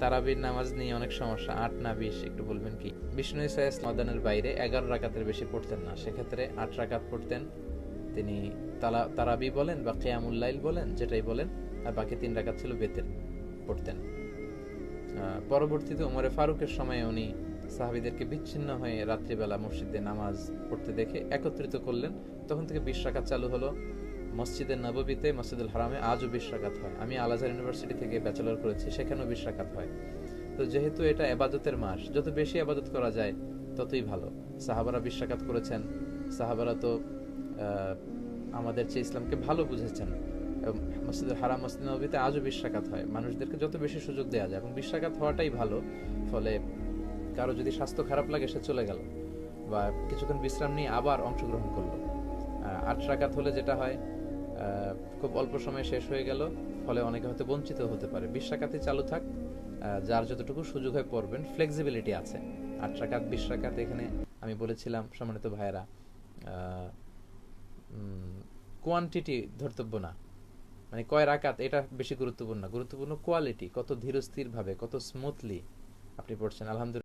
তারাবির নামাজ নিয়ে অনেক সমস্যা। আট না বিশ, একটু বলবেন কি? বিষ্ণু ইসা ইসলামের বাইরে এগারো রাকাতের বেশি পড়তেন না। সেক্ষেত্রে আট রাকাত পড়তেন। তিনি তালা তারাবি বলেন বা কেয়ামুল্লাইল বলেন, যেটাই বলেন, আর বাকি তিন রাকাত ছিল বেতের পড়তেন। পরবর্তীতে উমরে ফারুকের সময় উনি সাহাবিদেরকে বিচ্ছিন্ন হয়ে রাত্রিবেলা মসজিদে নামাজ পড়তে দেখে একত্রিত করলেন। তখন থেকে বিশ রাকাত চালু হলো। মসজিদের নববীতে মসজিদুল হারামে আজও বিশ হয়। আমি আলাজার ইউনিভার্সিটি থেকে ব্যাচেলর করেছি, সেখানেও বিশ হয়। তো যেহেতু এটা এবাদতের মাস, যত বেশি আবাদত করা যায়, ততই ভালো। সাহাবারা বিশ করেছেন, সাহাবারা তো আমাদের চেয়ে ইসলামকে ভালো বুঝেছেন। মসজিদুল হারাম মসজিদ নবীতে আজও বিশ হয়। মানুষদেরকে যত বেশি সুযোগ দেওয়া যায় এবং বিশ হওয়াটাই ভালো। ফলে কারও যদি স্বাস্থ্য খারাপ লাগে, সে চলে গেল। বা কিছুক্ষণ বিশ্রাম নিয়ে আবার অংশগ্রহণ করল। আট রাকাত হলে যেটা হয় খুব অল্প সময়ে শেষ হয়ে গেল, ফলে অনেকে হয়তো বঞ্চিত হতে পারে। বিশ রাকাতে চালু থাক যার যতটুকু সুযোগ হয় পড়বেন ফ্লেক্সিবিলিটি আছে। আট রাকাত, বিশ রাকাত এখানে আমি বলেছিলাম, সম্মানিত ভাইয়েরা কোয়ান্টিটি ধর্তব্য না। মানে কয় রাকাত, এটা বেশি গুরুত্বপূর্ণ গুরুত্বপূর্ণ কোয়ালিটি কত ধীরস্থির ভাবে কত স্মুথলি আপনি পড়ছেন। আলহামদুলিল্লাহ।